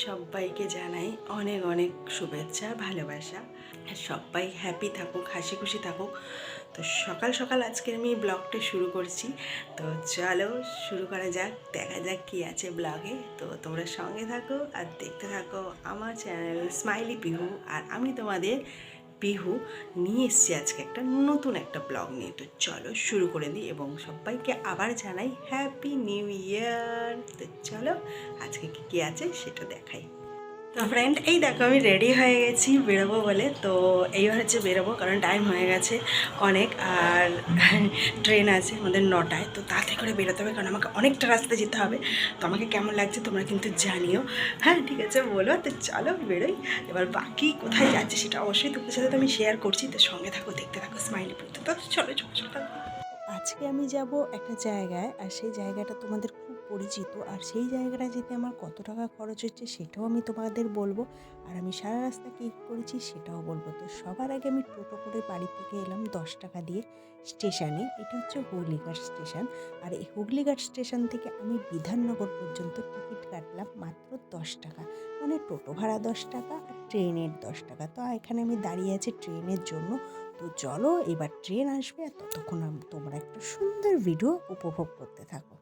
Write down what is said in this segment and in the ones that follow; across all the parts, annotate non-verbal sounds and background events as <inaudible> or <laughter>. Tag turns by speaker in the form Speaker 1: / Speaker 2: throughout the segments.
Speaker 1: সবাইকে জানাই অনেক অনেক শুভেচ্ছা, ভালোবাসা। আর সবাই হ্যাপি থাকুক, হাসি খুশি থাকুক। তো সকাল সকাল আজকে আমি ব্লগটা শুরু করছি। তো চলো শুরু করা যাক, দেখা যাক কী আছে ব্লগে। তো তোমরা সঙ্গে থাকো আর দেখতে থাকো আমার চ্যানেল স্মাইলি পিহু আর আমি তোমাদের বিহু নিয়ে এসছি আজকে একটা নতুন একটা ব্লগ নিয়ে। তো চলো শুরু করে দিই এবং সবাইকে আবার জানাই হ্যাপি নিউ ইয়ার তো চলো আজকে কী কী আছে সেটা দেখাই। তো ফ্রেন্ড এই দেখো আমি রেডি হয়ে গেছি বেরোবো বলে। তো এইবার হচ্ছে বেরোবো, কারণ টাইম হয়ে গেছে অনেক, আর ট্রেন আছে আমাদের নটায়। তো তাড়াতাড়ি করে বেরোতে হবে, কারণ আমাকে অনেকটা রাস্তা যেতে হবে। তো আমাকে কেমন লাগছে তোমরা কিন্তু জানিও। হ্যাঁ ঠিক আছে, বলো। তো চলো বেরোই। এবার বাকি কোথায় যাচ্ছে সেটা অবশ্যই তোমাদের সাথে তো আমি শেয়ার করছি। তো সঙ্গে থাকো, দেখতে থাকো স্মাইলি পুরো তো চলো চলো চলো। আজকে আমি যাব একটা জায়গায়, আর সেই জায়গাটা তোমাদের পরিচিত আর সেই জায়গাটা যেতে আমার কত টাকা খরচ হচ্ছে সেটাও আমি তোমাদের বলব। আর আমি সারা রাস্তা কী করেছি সেটাও বলব। তো সবার আগে আমি টোটো করে বাড়ি থেকে এলাম দশ টাকা দিয়ে স্টেশনে। এটা হচ্ছে হুগলিঘাট স্টেশন। আর এই হুগলিঘাট স্টেশন থেকে আমি বিধাননগর পর্যন্ত টিকিট কাটলাম মাত্র দশ টাকা। মানে টোটো ভাড়া দশ টাকা আর ট্রেনের দশ টাকা। তো এখানে আমি দাঁড়িয়ে আছি ট্রেনের জন্য। তো চলো এবার ট্রেন আসবে আর ততক্ষণ তোমরা একটা সুন্দর ভিডিও উপভোগ করতে থাকো।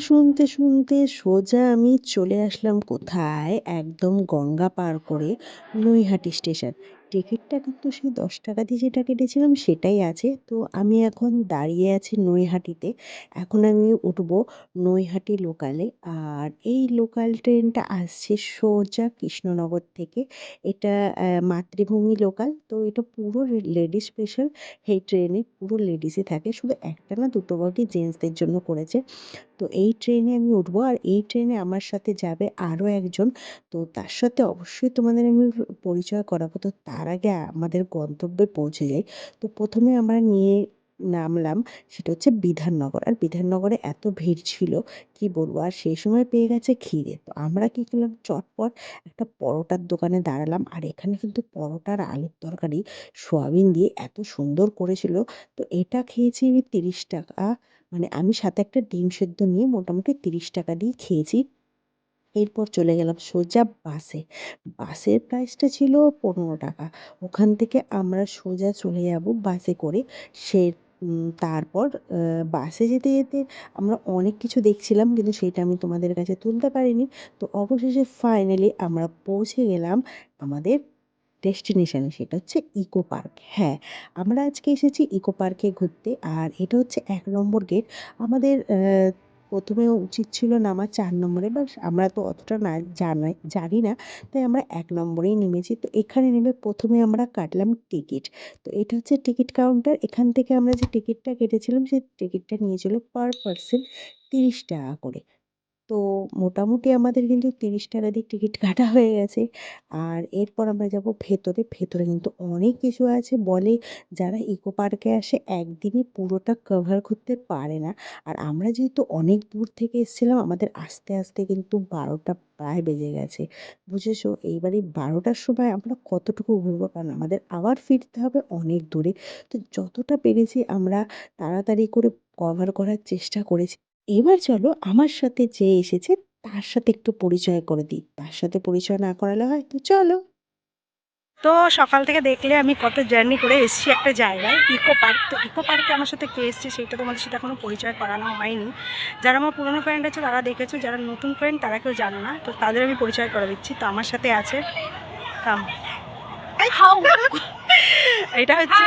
Speaker 1: শুনতে শুনতে সোজা আমি চলে আসলাম কোথায়? একদম গঙ্গা পার করে নৈহাটি স্টেশন। টিকিটটা কিন্তু সেই দশ টাকা দিয়ে যেটা কেটেছিলাম সেটাই আছে। তো আমি এখন দাঁড়িয়ে আছি নৈহাটিতে। এখন আমি উঠবো নৈহাটি লোকালে আর এই লোকাল ট্রেনটা আসছে সোজা কৃষ্ণনগর থেকে। এটা মাতৃভূমি লোকাল তো এটা পুরো লেডিস স্পেশাল এই ট্রেনে পুরো লেডিসই থাকে। শুধু একটা না, দুটো বগি জেন্টসদের জন্য করেছে। তো এই ট্রেনে আমি উঠবো আর এই ট্রেনে আমার সাথে যাবে আরও একজন। তো তার সাথে অবশ্যই তোমাদের আমি পরিচয় করাবো। তো তার আগে আমাদের গন্তব্যে পৌঁছে যাই। তো প্রথমে আমরা নিয়ে নামলাম, সেটা হচ্ছে বিধাননগর। আর বিধাননগরে এত ভিড় ছিল, কি বলব? আর সেই সময় পেয়ে গেছে খিদে তো আমরা কি করলাম? চটপট একটা পরোটার দোকানে দাঁড়ালাম। আর এখানে কিন্তু পরোটার আলুর তরকারি, সোয়াবিন দিয়ে এত সুন্দর করেছিল। তো এটা খেয়েছি আমি তিরিশ টাকা। মানে আমি সাথে একটা ডিম সেদ্ধ নিয়ে মোটামুটি তিরিশ টাকা দিয়ে খেয়েছি। এরপর চলে গেলাম সোজা বাসে। বাসের প্রাইসটা ছিল পনেরো টাকা। ওখান থেকে আমরা সোজা চলে যাব বাসে করে। সে তারপর বাসে যেতে যেতে আমরা অনেক কিছু দেখছিলাম কিন্তু সেটা আমি তোমাদের কাছে তুলতে পারিনি। তো অবশেষে ফাইনালি আমরা পৌঁছে গেলাম আমাদের ডেস্টিনেশনে সেটা হচ্ছে ইকো পার্ক হ্যাঁ আমরা আজকে এসেছি ইকো পার্কে ঘুরতে আর এটা হচ্ছে এক নম্বর গেট আমাদের প্রথমে উচিত ছিল নামা চার নম্বরে বাট আমরা তো অতটা না জানাই জানি না, তাই আমরা এক নম্বরেই নেমেছি। তো এখানে নেমে প্রথমে আমরা কাটলাম টিকিট তো এটা হচ্ছে টিকিট কাউন্টার এখান থেকে আমরা যে টিকিটটা কেটেছিলাম, সেই টিকিটটা নিয়েছিল পার পার্সন তিরিশ টাকা করে। তো মোটামুটি আমাদের কিন্তু তিরিশ টাকা দিয়ে টিকিট কাটা হয়ে গেছে। আর এরপর আমরা যাব ভেতরে। ভেতরে কিন্তু অনেক কিছু আছে। বলে যারা ইকো পার্কে আসে একদিনই পুরোটা কভার করতে পারে না। আর আমরা যেহেতু অনেক দূর থেকে এসেছিলাম, আমাদের আস্তে আস্তে কিন্তু বারোটা প্রায় বেজে গেছে। বুঝেছ? এইবারে বারোটার সময় আমরা কতটুকু ঘুরবো? কারণ আমাদের আবার ফিরতে হবে অনেক দূরে। তো যতটা পেরেছি আমরা তাড়াতাড়ি করে কভার করার চেষ্টা করেছি। এবার চলো আমার সাথে যে এসেছে তার সাথে একটু পরিচয় করে দিই। তার সাথে পরিচয় না করালে হয় তো চলো।
Speaker 2: তো সকাল থেকে দেখলে আমি কত জার্নি করে এসেছি একটা জায়গায় ইকো পার্ক তো ইকো পার্কে আমার সাথে কে এসছে সেটা তোমাদের সাথে এখনও পরিচয় করানো হয়নি। যারা আমার পুরনো ফ্রেন্ড আছে তারা দেখেছ যারা নতুন ফ্রেন্ড তারা কেউ জানো না। তো তাদের আমি পরিচয় করে দিচ্ছি। তো আমার সাথে আছে এটা হচ্ছে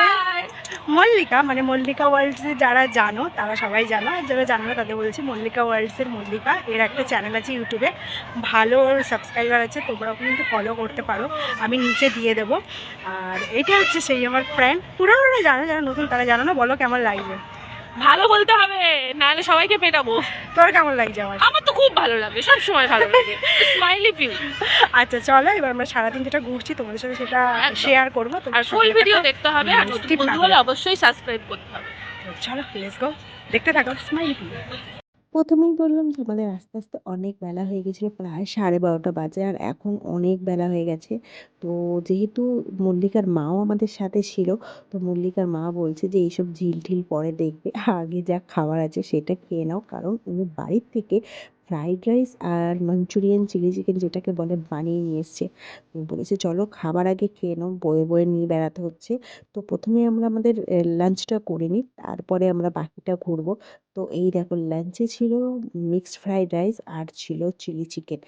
Speaker 2: মল্লিকা মানে মল্লিকা ওয়ার্ল্ডসে যারা জানো, তারা সবাই জানো। আর যারা জানো না, তাদের বলছি মল্লিকা ওয়ার্ল্ডসের মল্লিকা। এর একটা চ্যানেল আছে ইউটিউবে ভালো সাবস্ক্রাইবার আছে, তোমরাও কিন্তু ফলো করতে পারো। আমি নিচে দিয়ে দেবো। আর এটা হচ্ছে সেই আমার ফ্রেন্ড পুরোনো জানো যারা নতুন, তারা জানো না, বলো কেমন লাগবে।
Speaker 3: ভালো বলতে হবে নাহলে সবাইকে পেটাবো।
Speaker 2: তোর কেমন লাগছে আমার?
Speaker 3: আমার তো খুব ভালো লাগে সব সময় ভালো লাগে। স্মাইলি পিউ
Speaker 2: আচ্ছা চলো এবার আমরা সারাদিন যেটা ঘুরছি তোমাদের সাথে সেটা শেয়ার করব
Speaker 3: আর ফুল ভিডিও <laughs> দেখতে হবে আর নতুন বন্ধু হলে অবশ্যই সাবস্ক্রাইব করতে হবে।
Speaker 2: চলো লেটস গো দেখতে থাকো। স্মাইলি
Speaker 1: প্রথমেই বললাম যে, আমাদের আস্তে আস্তে অনেক বেলা হয়ে গেছিল, প্রায় সাড়ে বারোটা বাজে আর এখন অনেক বেলা হয়ে গেছে। তো যেহেতু মল্লিকার মাও আমাদের সাথে ছিল, তো মল্লিকার মা বলছে যে, এইসব ঝিল ঠিল পরে দেখবে, আগে যা খাবার আছে সেটা খেয়ে নাও। কারণ উনি বাড়ির থেকে ফ্রাইড রাইস আর মাঞ্চুরিয়ান চিলি চিকেন যেটাকে বলে বানিয়ে নিয়ে এসছে। বলেছে, চলো, খাবার আগে খেয়ে নাও, বয়ে বয়ে নিয়ে বেড়াতে হচ্ছে। তো প্রথমে আমরা আমাদের লাঞ্চটা করে নিই, তারপরে আমরা বাকিটা ঘুরবো। তো এই দেখো লাঞ্চে ছিল মিক্সড ফ্রাইড রাইস আর ছিল চিলি চিকেন।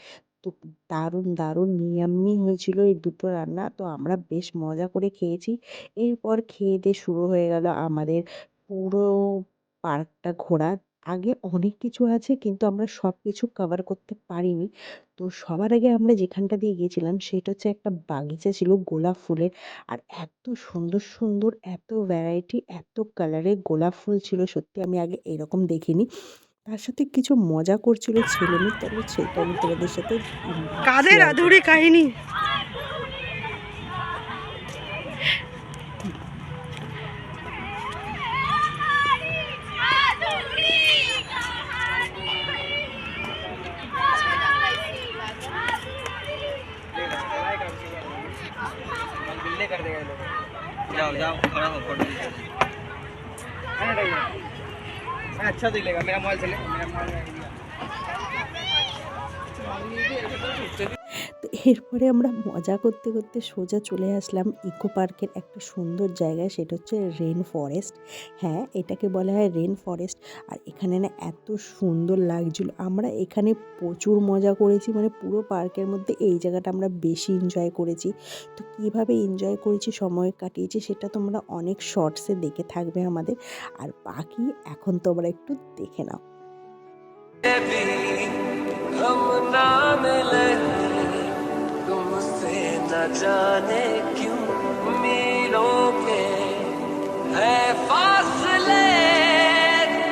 Speaker 1: তো দারুণ দারুণ ইয়াম্মি হয়েছিল এই দুটো রান্না। তো আমরা বেশ মজা করে খেয়েছি। এরপর খেয়ে দিয়ে শুরু হয়ে গেল আমাদের পুরো পার্কটা ঘোরা। আগে অনেক কিছু আছে কিন্তু আমরা সব কিছু কভার করতে পারিনি। তো সবার আগে আমরা যেখানটা দিয়ে গিয়েছিলাম সেটা হচ্ছে একটা বাগিচা ছিল গোলাপ ফুলের। আর এত সুন্দর সুন্দর এত ভ্যারাইটি এত কালারের গোলাপ ফুল ছিল সত্যি আমি আগে এরকম দেখিনি। তার সাথে কিছু মজা করছিল ছেলে মেয়ে তবে সেটা আমি তোমাদের সাথে
Speaker 2: কাদের আধুরি কাহিনী?
Speaker 4: जाओ जाओ खड़ा हो अच्छा दिखेगा मेरा मोबाइल चले मेरा मोबाइल
Speaker 1: এরপরে আমরা মজা করতে করতে সোজা চলে আসলাম ইকো পার্কের একটা সুন্দর জায়গায় সেটা হচ্ছে রেন ফরেস্ট হ্যাঁ এটাকে বলা হয় রেন ফরেস্ট আর এখানে না এত সুন্দর লাগছিল আমরা এখানে প্রচুর মজা করেছি মানে পুরো পার্কের মধ্যে এই জায়গাটা আমরা বেশি এনজয় করেছি তো কীভাবে এনজয় করেছি সময় কাটিয়েছি সেটা তোমরা অনেক শর্টসে দেখে থাকবে আমাদের আর বাকি এখন তোমরা একটু দেখে নাও
Speaker 5: हम ना मिले तुमसे न जाने क्यों मीलों के है फासले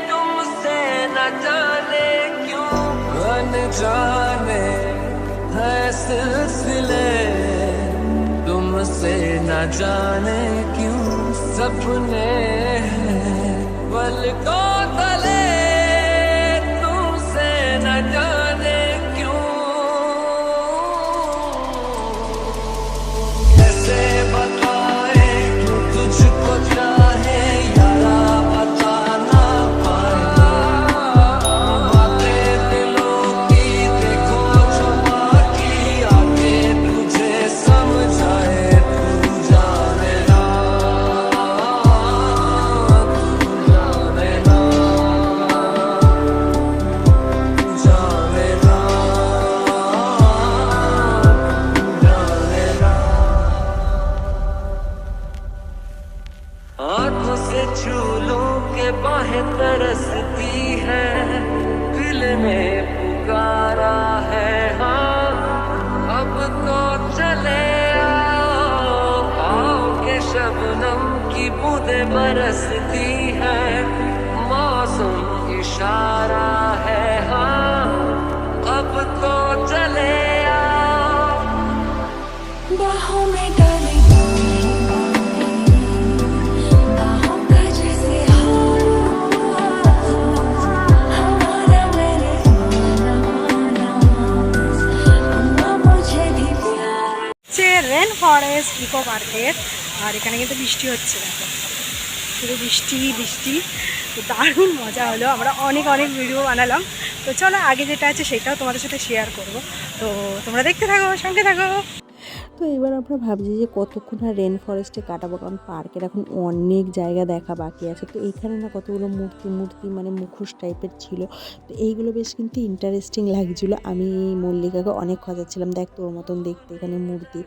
Speaker 5: तुमसे न जाने क्यों? अनजाने है सिलसिले तुमसे न जाने क्यों? सपने हैं पलकों
Speaker 2: ফরেস্ট ইকো পার্কের আর এখানে কিন্তু বৃষ্টি হচ্ছে, দেখো। শুধু বৃষ্টি বৃষ্টি। দারুণ মজা হলো। আমরা অনেক অনেক ভিডিও বানালাম। তো চলো, আগে যেটা আছে সেটাও তোমাদের সাথে শেয়ার করব। তো তোমরা দেখতে থাকো, সঙ্গে থাকো।
Speaker 1: তো এবার আমরা ভাবছি যে কতক্ষণ আর রেন ফরেস্টে কাটাবো? কারণ পার্কের এখন অনেক জায়গা দেখা বাকি আছে। তো এইখানে না কতগুলো মূর্তি মূর্তি মানে মুখোশ টাইপের ছিল। তো এইগুলো বেশ কিন্তু ইন্টারেস্টিং লাগছিল। আমি মল্লিকাকে অনেক খোঁজাচ্ছিলাম দেখ তোর মতন দেখতে এখানে মূর্তি।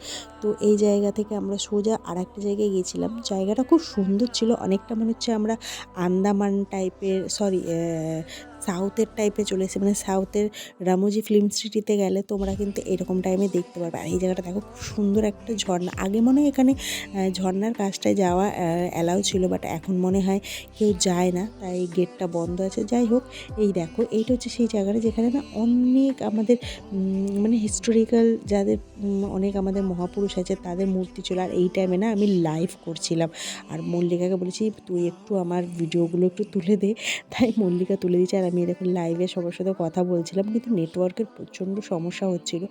Speaker 1: তো এই জায়গা থেকে আমরা সোজা আর একটা জায়গায় গিয়েছিলাম জায়গাটা খুব সুন্দর ছিল। অনেকটা মনে হচ্ছে আমরা আন্দামান টাইপের সরি সাউথের টাইপে চলে এসেছি মানে সাউথের রামোজি ফিল্ম সিটিতে গেলে তোমরা কিন্তু এরকম টাইমে দেখতে পারবে। আর এই জায়গাটা দেখো, খুব সুন্দর একটা ঝর্ণা। আগে মনে হয় এখানে ঝর্ণার কাজটায় যাওয়া অ্যালাউ ছিল বাট এখন মনে হয় কেউ যায় না। তাই গেটটা বন্ধ আছে। যাই হোক, এই দেখো, এইটা হচ্ছে সেই জায়গাটা যেখানে না অনেক আমাদের মানে হিস্টোরিক্যাল যাদের অনেক আমাদের মহাপুরুষ আছে, তাদের মূর্তি ছিল। আর এই টাইমে না আমি লাইভ করছিলাম। আর মল্লিকাকে বলেছি, তুই একটু আমার ভিডিওগুলো একটু তুলে দে। তাই মল্লিকা তুলে দিচ্ছে আর আমি এরকম লাইভে সবার সাথে কথা বলছিলাম, কিন্তু নেটওয়ার্কের প্রচণ্ড সমস্যা হচ্ছিল।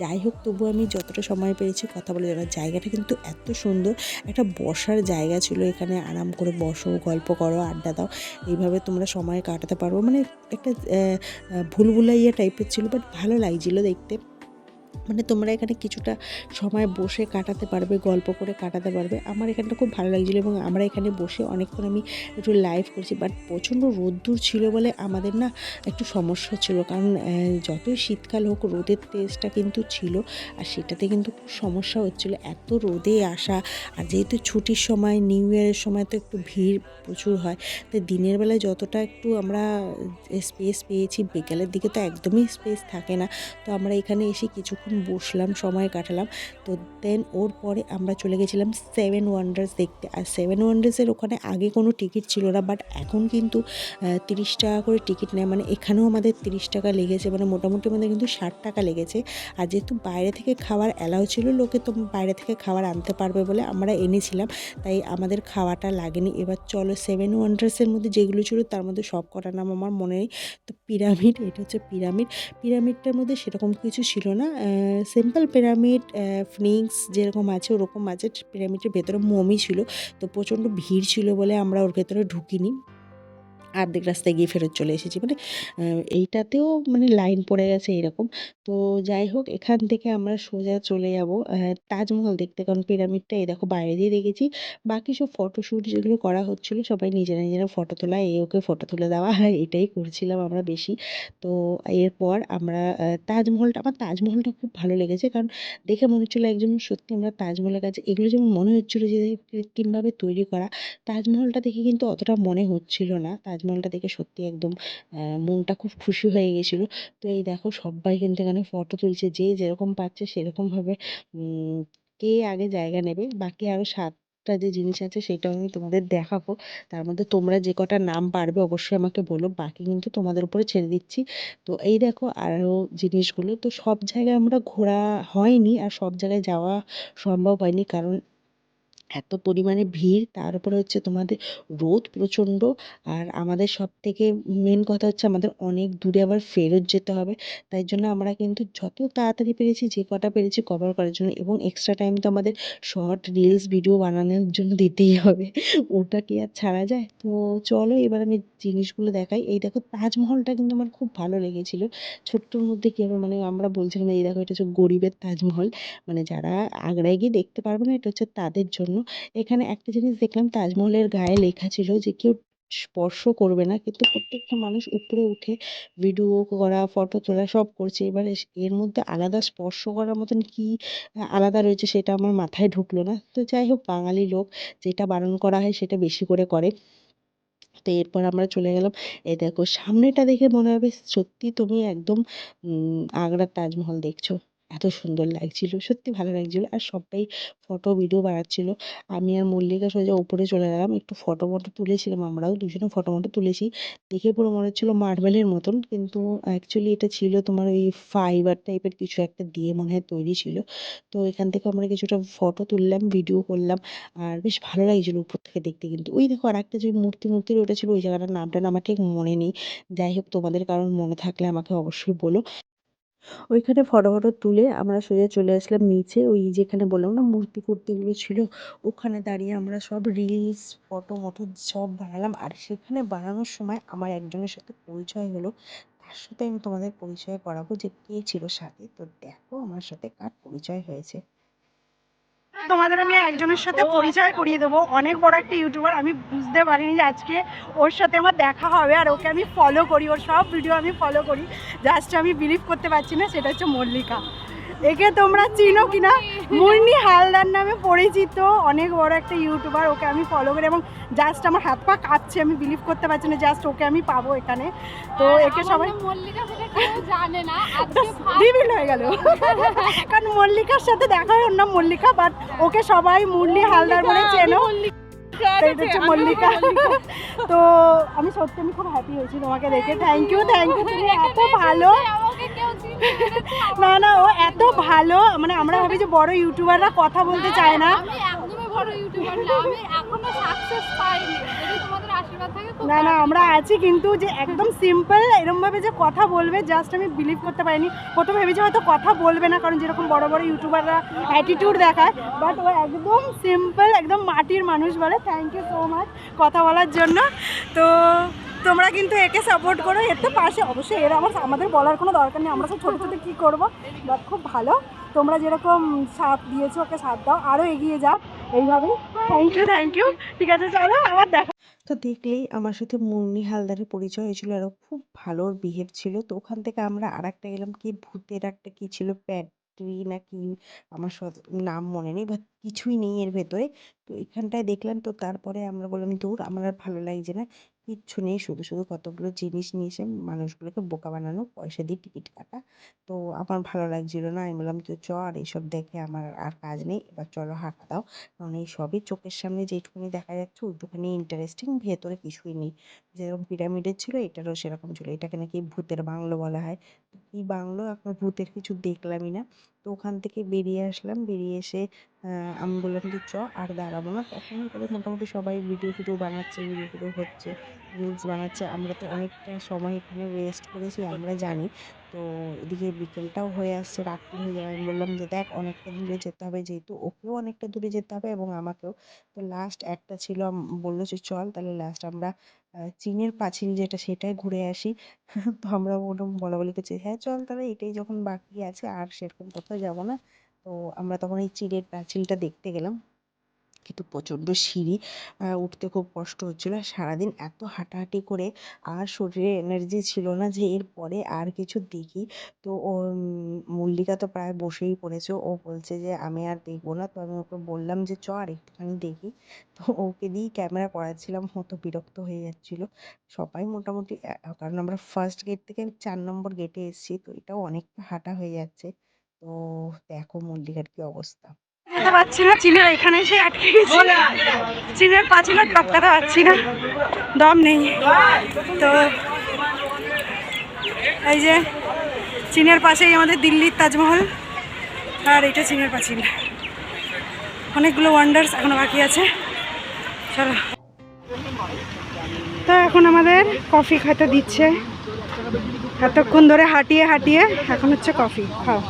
Speaker 1: যাই হোক, তবু আমি যতটা সময় পেয়েছি কথা বলে দেওয়ার জায়গাটা কিন্তু এত সুন্দর। একটা বসার জায়গা ছিল এখানে, আরাম করে বসো, গল্প করো, আড্ডা দাও। এইভাবে তোমরা সময় কাটাতে পারব মানে একটা ভুলভুলাইয়া টাইপের ছিল বাট ভালো লাগছিল দেখতে। মানে তোমরা এখানে কিছুটা সময় বসে কাটাতে পারবে, গল্প করে কাটাতে পারবে। আমার এখানটা খুব ভালো লাগছিল এবং আমরা এখানে বসে অনেকক্ষণ আমি একটু লাইভ করছি। বাট প্রচণ্ড রোদ্দুর ছিল বলে আমাদের না একটু সমস্যা ছিল। কারণ যতই শীতকাল হোক, রোদের তেজটা কিন্তু ছিল আর সেটাতে কিন্তু খুব সমস্যা হচ্ছিল। এত রোদে আসা আর যেহেতু ছুটির সময় নিউ ইয়ারের সময় তো একটু ভিড় প্রচুর হয় তো দিনের বেলায় যতটা একটু আমরা স্পেস পেয়েছি, বিকেলের দিকে তো একদমই স্পেস থাকে না। তো আমরা এখানে এসে কিছুক্ষণ বসলাম, সময় কাটালাম। তো দেন ওর পরে আমরা চলে গেছিলাম সেভেন ওয়ান্ডার্স দেখতে। আর সেভেন ওয়ান্ডার্সের ওখানে আগে কোনো টিকিট ছিল না বাট এখন কিন্তু তিরিশ টাকা করে টিকিট নেয়। মানে এখানেও আমাদের তিরিশ টাকা লেগেছে মানে মোটামুটি আমাদের কিন্তু ষাট টাকা লেগেছে। আর যেহেতু বাইরে থেকে খাবার অ্যালাউ ছিল, লোকে তো বাইরে থেকে খাবার আনতে পারবে বলে আমরা এনেছিলাম, তাই আমাদের খাওয়াটা লাগেনি। এবার চলো সেভেন ওয়ান্ডার্সের মধ্যে যেগুলো ছিল, তার মধ্যে সব কটা নাম আমার মনে নেই। তো পিরামিড এটা হচ্ছে পিরামিড পিরামিডটার মধ্যে সেরকম কিছু ছিল না সিম্পল পিরামিড ফিনিক্স যেরকম আছে, ওরকম আছে। পিরামিডের ভেতরে মমি ছিল, তো প্রচণ্ড ভিড় ছিল বলে আমরা ওর ভেতরে ঢুকিনি। অর্ধেক রাস্তায় গিয়ে ফেরত চলে এসেছি। মানে এইটাতেও মানে লাইন পড়ে গেছে এরকম। তো যাই হোক, এখান থেকে আমরা সোজা চলে যাব। তাজমহল দেখতে। কারণ পিরামিডটা এই দেখো বাইরে দিয়ে দেখেছি। বাকি সব ফটোশ্যুট যেগুলো করা হচ্ছিল, সবাই নিজেরা নিজেরা ফটো তোলা এ ওকে ফটো তুলে দেওয়া। এটাই করছিলাম আমরা বেশি। তো এরপর আমরা তাজমহলটা, আমার তাজমহলটা খুব ভালো লেগেছে। কারণ দেখে মনে হচ্ছিল একজন সত্যি আমরা তাজমহলের কাছে, এগুলো যেমন মনে হচ্ছিল যে কৃত্রিমভাবে তৈরি করা, তাজমহলটা দেখে কিন্তু অতটা মনে হচ্ছিল না। তাজমহলটা দেখে সত্যি একদম মনটা খুব খুশি হয়ে গেছিল। তো এই দেখো সবাই কিন্তু এখানে ফটো তুলছে, যে যেরকম পাচ্ছে সেরকমভাবে কে আগে জায়গা নেবে, বাকি আরও সাতটা যে জিনিস আছে সেটাও আমি তোমাদের দেখাবো। তার মধ্যে তোমরা যে কটা নাম পারবে অবশ্যই আমাকে বলো, বাকি কিন্তু তোমাদের উপরে ছেড়ে দিচ্ছি। তো এই দেখো আরও জিনিসগুলো, তো সব জায়গায় আমরা ঘোরা হয়নি আর সব জায়গায় যাওয়া সম্ভব হয়নি, কারণ এত পরিমাণে ভিড়, তার উপরে হচ্ছে তোমাদের রোদ প্রচণ্ড। আর আমাদের সব থেকে মেন কথা হচ্ছে আমাদের অনেক দূরে আবার ফেরত যেতে হবে। তাই জন্য আমরা কিন্তু যত তাড়াতাড়ি পেরেছি, যে কটা পেরেছি কভার করার জন্য। এবং এক্সট্রা টাইম তো আমাদের শর্ট রিলস ভিডিও বানানোর জন্য দিতেই হবে। ওটা কি আর ছাড়া যায়? তো চলো এবার আমি জিনিসগুলো দেখাই। এই দেখো তাজমহলটা কিন্তু আমার খুব ভালো লেগেছিলো। ছোট্টর মধ্যে কী হবে মানে আমরা বলছিলাম, এই দেখো এটা হচ্ছে গরিবের তাজমহল। মানে যারা আগ্রায় গিয়ে দেখতে পারবে না, এটা হচ্ছে তাদের জন্য এখানে একটা জিনিস দেখলাম, তাজমহলের গায়ে লেখা ছিল যে, কেউ স্পর্শ করবে না। কিন্তু প্রত্যেকটা মানুষ উপরে উঠে ভিডিও করা ফটো তোলা সব করছে। এবার এর মধ্যে আলাদা স্পর্শ করার মতন কি আলাদা রয়েছে সেটা আমার মাথায় ঢুকলো না। তো যাই হোক, বাঙালি লোক যেটা বারণ করা হয় সেটা বেশি করে করে। তো এরপর আমরা চলে গেলাম। এ দেখো, সামনেটা দেখে মনে হবে সত্যি তুমি একদম আগ্রার তাজমহল দেখছ। এত সুন্দর লাগছিল, সত্যি ভালো লাগছিল। আর সবাই ফটো ভিডিও বানাচ্ছিল। আমি আর মল্লিকা সোজা উপরে চলে গেলাম, একটু ফটো মটো তুলেছিলাম আমরাও, দুজনে ফটো মটো তুলেছি। দেখে পুরো মনে হচ্ছিল মার্বেলের মতন, কিন্তু অ্যাকচুয়ালি এটা ছিল তোমার ওই ফাইবার টাইপের কিছু একটা দিয়ে মনে হয় তৈরি ছিল। তো এখান থেকে আমরা কিছুটা ফটো তুললাম ভিডিও করলাম, আর বেশ ভালো লাগছিল উপর থেকে দেখতে কিন্তু। ওই দেখো আর একটা যে মূর্তি মূর্তি ওটা ছিল ওই জায়গাটার নামটা আমার ঠিক মনে নেই। যাই হোক, তোমাদের কারণ মনে থাকলে আমাকে অবশ্যই বলো। ওইখানে ফটো ফটো তুলে আমরা সোজা চলে আসলাম নিচে। ওই যেখানে বললাম না মূর্তি ফুর্তিগুলো ছিল, ওখানে দাঁড়িয়ে আমরা সব রিলস ফটো মটো সব বানালাম। আর সেখানে বানানোর সময় আমার একজনের সাথে পরিচয় হলো। তার সাথে আমি তোমাদের পরিচয় করাবো যে কে ছিল সাথে। তো দেখো আমার সাথে কার পরিচয় হয়েছে।
Speaker 2: তোমাদের আমি একজনের সাথে পরিচয় করিয়ে দেবো। অনেক বড় একটা ইউটিউবার আমি বুঝতে পারিনি যে আজকে ওর সাথে আমার দেখা হবে আর ওকে আমি ফলো করি। ওর সব ভিডিও আমি ফলো করি। জাস্ট আমি বিলিভ করতে পারছি না সেটা হচ্ছে মল্লিকা। একে তোমরা চিনো কিনা? মুন্নি। হালদার নামে পরিচিত অনেক বড় একটা ইউটিউবার ওকে আমি ফলো করি এবং জাস্ট আমার হাত পা কাঁপছে আমি বিলিভ করতে পারছি না জাস্ট ওকে আমি পাবো এখানে। তো একে সবাই
Speaker 6: মল্লিকা জানে না আজকে <laughs>
Speaker 2: হয়ে গেল। <laughs> কারণ মল্লিকার সাথে দেখা হয় ওর নাম মল্লিকা বাট ওকে সবাই মুরলি হালদার বলে চেনো। মল্লিকা <laughs> তো আমি সত্যি আমি খুব হ্যাপি হয়েছি তোমাকে দেখে। থ্যাংক ইউ থ্যাংক ইউ তুমি এত ভালো। না না ও এত ভালো মানে আমরা ভাবি যে বড় ইউটিউবাররা কথা বলতে চায় না।
Speaker 6: আমি একদমই বড় ইউটিউবার না আমি এখনও সাকসেস পাইনি। যদি তোমাদের আশীর্বাদ থাকে
Speaker 2: না না আমরা আছি কিন্তু যে একদম সিম্পল এরকম ভাবে যে কথা বলবে জাস্ট আমি বিলিভ করতে পারিনি। প্রথমে ভেবেছি হয়তো কথা বলবে না কারণ যেরকম বড় বড় ইউটিউবাররা অ্যাটিটিউড দেখায় বাট ও একদম সিম্পল একদম মাটির মানুষ বলে থ্যাংক ইউ সো মাচ কথা বলার জন্য। তো তোমরা কিন্তু একে সাপোর্ট করো, এর তো পাশে অবশ্যই এর আমার আমাদের বলার কোনো দরকার নেই। আমরা সব ছোটো ছোটো কী করব? বাট খুব ভালো। তোমরা যেরকম সাথ দিয়েছ, ওকে সাথ দাও। আরও এগিয়ে যাও। এইভাবেই। থ্যাংক ইউ থ্যাংক ইউ ঠিক আছে, চলো, আবার দেখা।
Speaker 1: তো দেখলেই আমার সাথে মুন্নি হালদারের পরিচয় হয়েছিল আর খুব ভালো বিহেভ ছিল। তো ওখান থেকে আমরা আর একটা গেলাম কি, ভূতের একটা কি ছিল প্যাট্রি না কি আমার নাম মনে নেই বা কিছুই নেই এর ভেতরে। তো এখানটায় দেখলাম, তো তারপরে আমরা বললাম, দূর, আমার আর ভালো লাগছে না। কিচ্ছু নেই। শুধু শুধু কতগুলো জিনিস নিয়ে এসে মানুষগুলোকে বোকা বানানো, পয়সা দিয়ে টিকিট কাটা। তো আমার ভালো লাগছিল না। আমি বললাম, তো চ, আর এইসব দেখে আমার আর কাজ নেই। এবার চলো হাঁকা দাও। কারণ এই সবই চোখের সামনে যেটুকুনি দেখা যাচ্ছে, ওইটুকুনি ইন্টারেস্টিং ভেতরে কিছুই নেই। যেরকম পিরামিডের ছিল, এটারও সেরকম ছিল। এটাকে নাকি ভূতের বাংলো বলা হয়। কী বাংলো এখন ভূতের কিছু দেখলামই না। তো ওখান থেকে বেরিয়ে আসলাম, বেরিয়ে এসে আমি বললাম যে, চ, আর দাঁড়াবো না। তখন করে মোটামুটি সবাই ভিডিও ফিডিও বানাচ্ছে ভিডিও ফিডিও হচ্ছে রিলস বানাচ্ছে। আমরা তো অনেকটা সময় এখানে ওয়েস্ট করেছি, আমরা জানি। তো এদিকে বিকেলটাও হয়ে আসছে, রাত্রি হয়ে যাবে আমি বললাম যে, দেখ, অনেকটা দূরে যেতে হবে। যেহেতু ওকেও অনেকটা দূরে যেতে হবে এবং আমাকেও। তো লাস্ট একটা ছিল, বলল যে, চল, তাহলে লাস্ট আমরা চীনের পাঁচিল যেটা সেটাই ঘুরে আসি। তো আমরা বলা বলি করছি হ্যাঁ চল তাহলে এটাই যখন বাকি আছে, আর সেরকম কোথাও যাব না। তো আমরা তখন এই চীনের পাঁচিলটা দেখতে গেলাম। কিন্তু প্রচণ্ড সিঁড়ি উঠতে খুব কষ্ট হচ্ছিল। আর সারাদিন এত হাঁটাহাঁটি করে আর শরীরে এনার্জি ছিল না যে এরপরে আর কিছু দেখি। তো ও মল্লিকা তো প্রায় বসেই পড়েছে। ও বলছে যে, আমি আর দেখব না। তো আমি ওকে বললাম যে, চ আর একটুখানি দেখি। তো ওকে দিয়েই ক্যামেরা করাচ্ছিলাম। ও তো বিরক্ত হয়ে যাচ্ছিল। সবাই মোটামুটি কারণ আমরা ফার্স্ট গেট থেকে চার নম্বর গেটে এসেছি। তো এটাও অনেকটা হাঁটা হয়ে যাচ্ছে। তো দেখো মল্লিকার কি অবস্থা।
Speaker 2: যেতে পারছি না। চীনের এখানে এসে আটকে গেছি। চীনের পাঁচিলের টপকাতে পারছি না। দম নেই। তো এই যে চীনের পাশেই আমাদের দিল্লির তাজমহল। আর এটা চীনের পাঁচিল। অনেকগুলো ওয়ান্ডার্স এখনও বাকি আছে। চলো। তো এখন আমাদের কফি খাইতে দিচ্ছে। এতক্ষণ ধরে হাঁটিয়ে হাঁটিয়ে এখন হচ্ছে কফি খাও।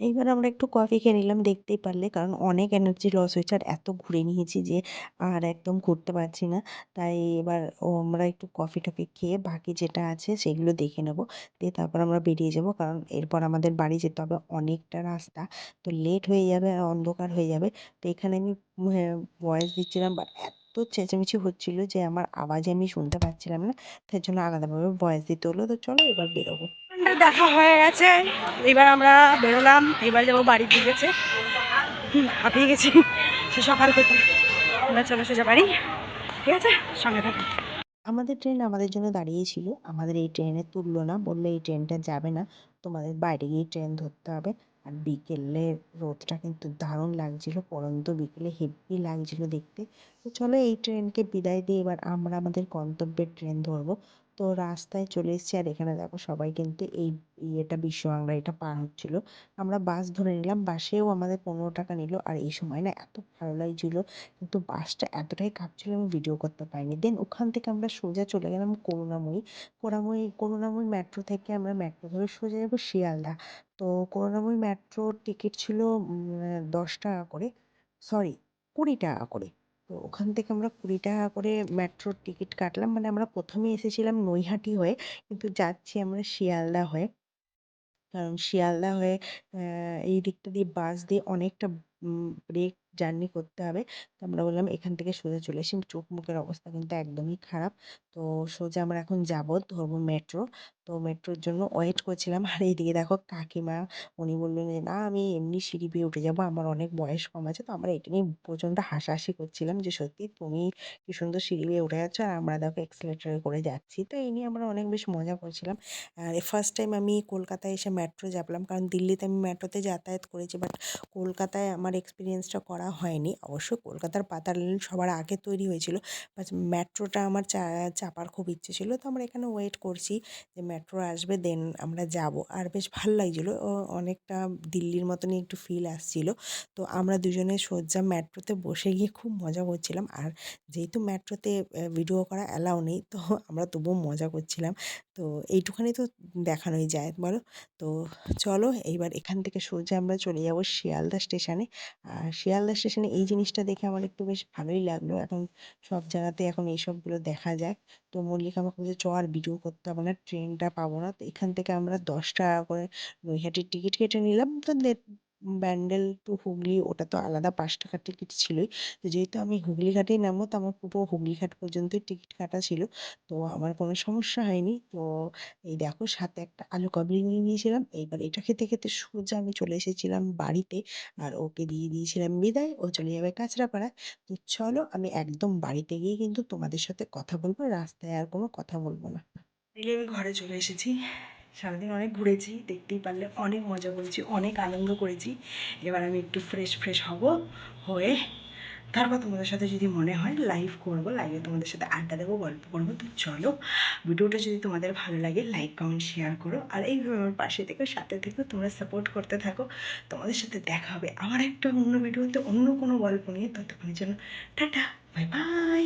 Speaker 1: এইবার আমরা একটু কফি খেয়ে নিলাম, দেখতেই পারলে। কারণ অনেক এনার্জি লস হয়েছে আর এত ঘুরে নিয়েছি যে আর একদম ঘুরতে পারছি না। তাই এবার আমরা একটু কফি টফি খেয়ে বাকি যেটা আছে সেগুলো দেখে নেব। দিয়ে তারপর আমরা বেরিয়ে যাব। কারণ এরপর আমাদের বাড়ি যেতে হবে অনেকটা রাস্তা। তো লেট হয়ে যাবে আর অন্ধকার হয়ে যাবে। তো এখানে আমি ভয়েস দিচ্ছিলাম বাট এত চেঁচামেচি হচ্ছিল যে আমার আওয়াজে আমি শুনতে পাচ্ছিলাম না। তার জন্য আলাদাভাবে ভয়েস দিতে হলো। তো চলো এবার বেরোবো।
Speaker 2: দেখা হয়ে গেছে। এবার আমরা বেরোলাম এবার যাব বাড়ি ঠিক আছে হুম, হাঁপিয়ে গেছি। সে সকাল থেকে এবার চলো সোজা বাড়ি। ঠিক আছে? সঙ্গে থাকো।
Speaker 1: আমাদের ট্রেন আমাদের জন্য দাঁড়িয়েছিল আমাদের এই ট্রেনে তুললো না বলল এই ট্রেনটা যাবে না। তোমাদের বাইরে গিয়ে ট্রেন ধরতে হবে। আর বিকেলে রোদটা কিন্তু দারুণ লাগছিল পরন্ত বিকেলে হেভি লাগছিল দেখতে। তো চলো এই ট্রেনকে বিদায় দিয়ে এবার আমরা আমাদের গন্তব্যের ট্রেন ধরবো। তো রাস্তায় চলে এসেছি। আর এখানে দেখো সবাই কিন্তু এই ইয়েটা বিশ্ব বাংলা এটা পার হচ্ছিল। আমরা বাস ধরে নিলাম, বাসেও আমাদের পনেরো টাকা নিল। আর এই সময় না এত ভালো লাগছিল, কিন্তু বাসটা এতটাই কাঁপছিল আমি ভিডিও করতে পারিনি। দেন ওখান থেকে আমরা সোজা চলে গেলাম করুণাময়ী। করুণাময়ী করুণাময়ী মেট্রো থেকে আমরা মেট্রো ধরে সোজা যাব শিয়ালদা। তো করুণাময়ী মেট্রোর টিকিট ছিল দশ টাকা করে সরি কুড়ি টাকা করে। তো ওখান থেকে আমরা কুড়ি টাকা করে মেট্রোর টিকিট কাটলাম। মানে আমরা প্রথমে এসেছিলাম নৈহাটি হয়ে, কিন্তু যাচ্ছি আমরা শিয়ালদা হয়ে। কারণ শিয়ালদা হয়ে এই দিকটা দিয়ে বাস দিয়ে অনেকটা ব্রেক জার্নি করতে হবে। তো আমরা বললাম, এখান থেকে সোজা চলে আসি। চোখ মুখের অবস্থা কিন্তু একদমই খারাপ। তো সোজা আমরা এখন যাব ধরবো মেট্রো তো মেট্রোর জন্য ওয়েট করছিলাম। আর এইদিকে দেখো কাকিমা, উনি বললেন যে, না, আমি এমনি সিঁড়ি বেয়ে উঠে যাব। আমার অনেক বয়স কম আছে। তো আমরা এটা নিয়ে প্রচণ্ড হাসাহাসি করছিলাম যে, সত্যি তুমি কি সুন্দর সিঁড়ি বেয়ে উঠে যাচ্ছ? আর আমরা দেখো এক্সেলেটারে করে যাচ্ছি। তো এই নিয়ে আমরা অনেক বেশ মজা করছিলাম। আর ফার্স্ট টাইম আমি কলকাতায় এসে মেট্রো চাপলাম কারণ দিল্লিতে আমি মেট্রোতে যাতায়াত করেছি। বাট কলকাতায় আমার এক্সপিরিয়েন্সটা করা হয়নি। অবশ্য কলকাতার পাতাল রেল সবার আগে তৈরি হয়েছিল। বাট মেট্রোটা আমার চাপার খুব ইচ্ছে ছিল। তো আমরা এখানে ওয়েট করছি যে মেট্রো আসবে দেন আমরা যাব। আর বেশ ভালো লাগছিল। অনেকটা দিল্লির মতনই একটু ফিল আসছিল। তো আমরা দুজনে সোজা মেট্রোতে বসে গিয়ে খুব মজা করছিলাম। আর যেহেতু মেট্রোতে ভিডিও করা অ্যালাউ নেই, তো আমরা তবুও মজা করছিলাম। তো এইটুখানি তো দেখানোই যায়। বলো? তো চলো এইবার এখান থেকে সোজা আমরা চলে যাব শিয়ালদা স্টেশনে। আর শিয়ালদা স্টেশনে এই জিনিসটা দেখে আমার একটু বেশ ভালোই লাগল। এখন সব জায়গাতে এখন এইসবগুলো দেখা যায় তো মল্লিকা আমাকে বলছে, চ আর ভিডিও করতে হবে না ট্রেনটা পাবো না। তো এখান থেকে আমরা দশ টাকা করে নৈহাটির টিকিট কেটে নিলাম। তো ব্যান্ডেল টু হুগলি, ওটা তো আলাদা পাঁচ টাকার টিকিট ছিলই। তো যেহেতু আমি হুগলি ঘাটেই নামবো, তো আমার পুরো হুগলি ঘাট পর্যন্তই টিকিট কাটা ছিল। তো আমার কোনো সমস্যা হয়নি। তো এই দেখো, সাথে একটা আলু কাবলি নিয়ে নিয়েছিলাম। এইবার এটা খেতে খেতে সোজা আমি চলে এসেছিলাম বাড়িতে, আর ওকে দিয়ে দিয়েছিলাম বিদায়। ও চলে যাবে কাঁচরাপাড়া তো চলো, আমি একদম বাড়িতে গিয়ে কিন্তু তোমাদের সাথে কথা বলব। রাস্তায় আর কোনো কথা বলব না।
Speaker 3: আমি ঘরে চলে এসেছি। সারাদিন অনেক ঘুরেছি, দেখতেই পারলে অনেক মজা করেছি, অনেক আনন্দ করেছি। এবার আমি একটু ফ্রেশ ফ্রেশ হব হয়ে তারপর তোমাদের সাথে যদি মনে হয় লাইভ করব লাইভে তোমাদের সাথে আড্ডা দেবো, গল্প করব, তো চলো ভিডিওটা যদি তোমাদের ভালো লাগে লাইক কমেন্ট শেয়ার করো। আর এইভাবে আমার পাশে থেকে, সাথে থেকে, তোমরা সাপোর্ট করতে থাকো। তোমাদের সাথে দেখা হবে আমার একটা অন্য ভিডিওতে অন্য কোনো গল্প নিয়ে। ততক্ষণের জন্য টাটা বাই বাই